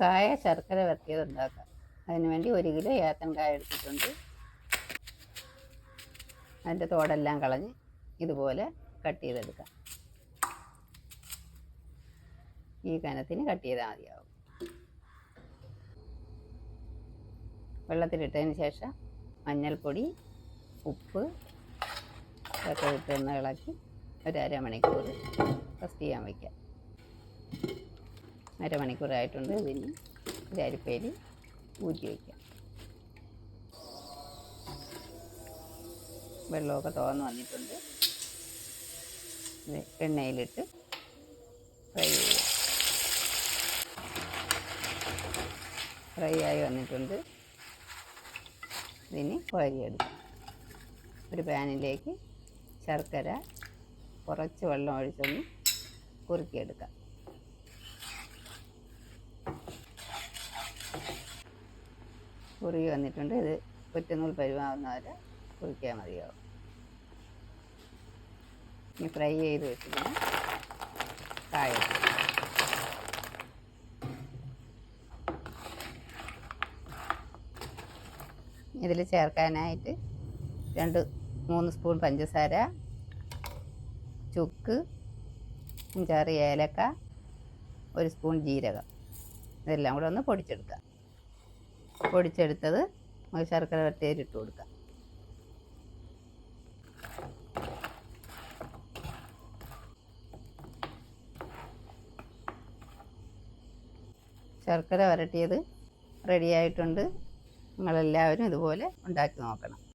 കായ ശർക്കര വരട്ടിയത് ഉണ്ടാക്കാം. അതിന് വേണ്ടി ഒരു കിലോ ഏത്തൻ കായ എടുത്തിട്ടുണ്ട്. അതിന്റെ തോടെല്ലാം കളഞ്ഞ് ഇതുപോലെ കട്ട് ചെയ്തെടുക്കാം. ഈ കനത്തിന് കട്ട് ചെയ്താൽ മതിയാവും. വെള്ളത്തിലിട്ടതിന് ശേഷം മഞ്ഞൾപ്പൊടി ഉപ്പ് ഒക്കെ ഇട്ടൊന്ന് ഇളക്കി ഒരു അരമണിക്കൂർ റെസ്റ്റ് ചെയ്യാൻ വയ്ക്കാം. അരമണിക്കൂറായിട്ടുണ്ട് ഇതിന്. ഒരു അരിപ്പേര് ഊറ്റി വയ്ക്കാം. വെള്ളമൊക്കെ തോന്നു വന്നിട്ടുണ്ട്. ഇത് എണ്ണയിലിട്ട് ഫ്രൈ ചെയ്യുക ഫ്രൈ ആയി വന്നിട്ടുണ്ട്. ഇതിന് കോരിയെടുക്കും. ഒരു പാനിലേക്ക് ശർക്കര കുറച്ച് വെള്ളം ഒഴിച്ചൊന്ന് കുറുക്കിയെടുക്കാം. കുറുകി വന്നിട്ടുണ്ട്. ഇത് ഒറ്റനൂൽ പരുവാവുന്ന വരെ കുറുക്കിയാൽ മതിയാവും. ഇനി ഫ്രൈ ചെയ്ത് വെച്ചിരിക്കുന്ന. കായ ഇതിൽ ചേർക്കാനായിട്ട് രണ്ട് മൂന്ന് സ്പൂൺ പഞ്ചസാര ചുക്ക് അഞ്ചാറ് ഏലക്ക ഒരു സ്പൂൺ ജീരകം. ഇതെല്ലാം കൂടെ ഒന്ന് പൊടിച്ചെടുക്കാം. പൊടിച്ചെടുത്തത് നമുക്ക് ശർക്കര വരട്ടിയിൽ ഇട്ട് കൊടുക്കാം. ശർക്കര വരട്ടിയത് റെഡിയായിട്ടുണ്ട് നിങ്ങളെല്ലാവരും ഇതുപോലെ ഉണ്ടാക്കി നോക്കണം.